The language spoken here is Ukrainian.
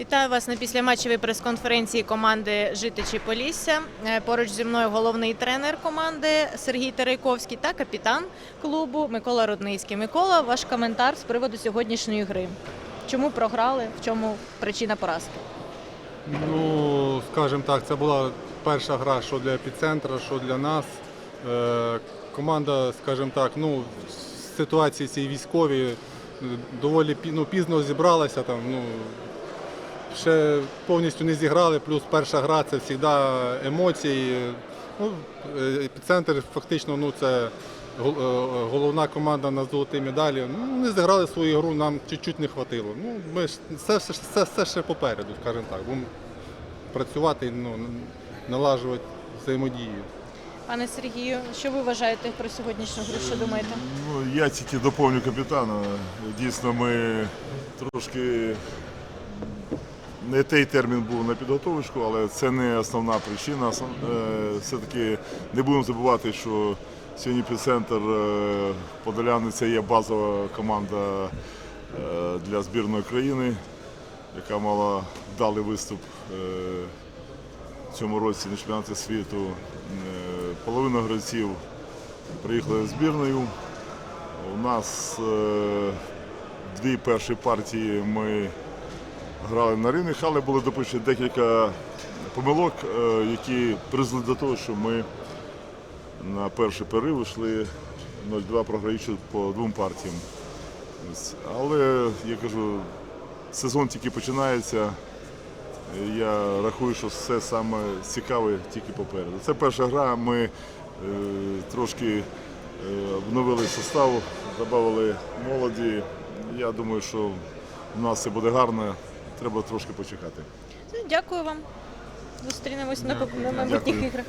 Вітаю вас на післяматчевій прес-конференції команди Житичі Полісся. Е, Поруч зі мною головний тренер команди Сергій Терейковський та капітан клубу Микола Рудницький. Микола, ваш коментар з приводу сьогоднішньої гри. Чому програли? В чому причина поразки? Ну, скажімо так, це була перша гра, що для епіцентра, що для нас. Е, команда, скажімо так, ну, в ситуації цій військовій е, доволі ну, пізно зібралася. Там, ну, ще повністю не зіграли, плюс перша гра це завжди емоції. Ну, е, епіцентр фактично ну, це е, головна команда на золотій медалі. Ну, не зіграли свою гру, нам чуть-чуть не хватило. Ну, ми ж, це, все- це, все ще попереду, скажімо так. Будемо працювати, ну, налажувати взаємодію. Пане Сергію, що ви вважаєте про сьогоднішню гру? Що думаєте? Ну, я тільки доповню капітана. Дійсно, ми трошки не той термін був на підготовочку, але це не основна причина. Е, Все-таки не будемо забувати, що сьогодні епіцентр е, Подоляни це є базова команда е, для збірної країни, яка мала вдалий виступ в цьому році на чемпіонаті світу. Половина гравців приїхали збірною. У нас дві перші партії ми грали на рівних, але були допущені декілька помилок, е, які призвели до того, що ми на перший перерив йшли 0-2 програючи по двом партіям. Але я кажу, сезон тільки починається. Я рахую, що все саме цікаве тільки попереду. Це перша гра. Ми е, трошки е, обновили состав, додали молоді. Я думаю, що у нас все буде гарно. Треба трошки почекати. Дякую вам. Зустрінемось на на майбутніх іграх.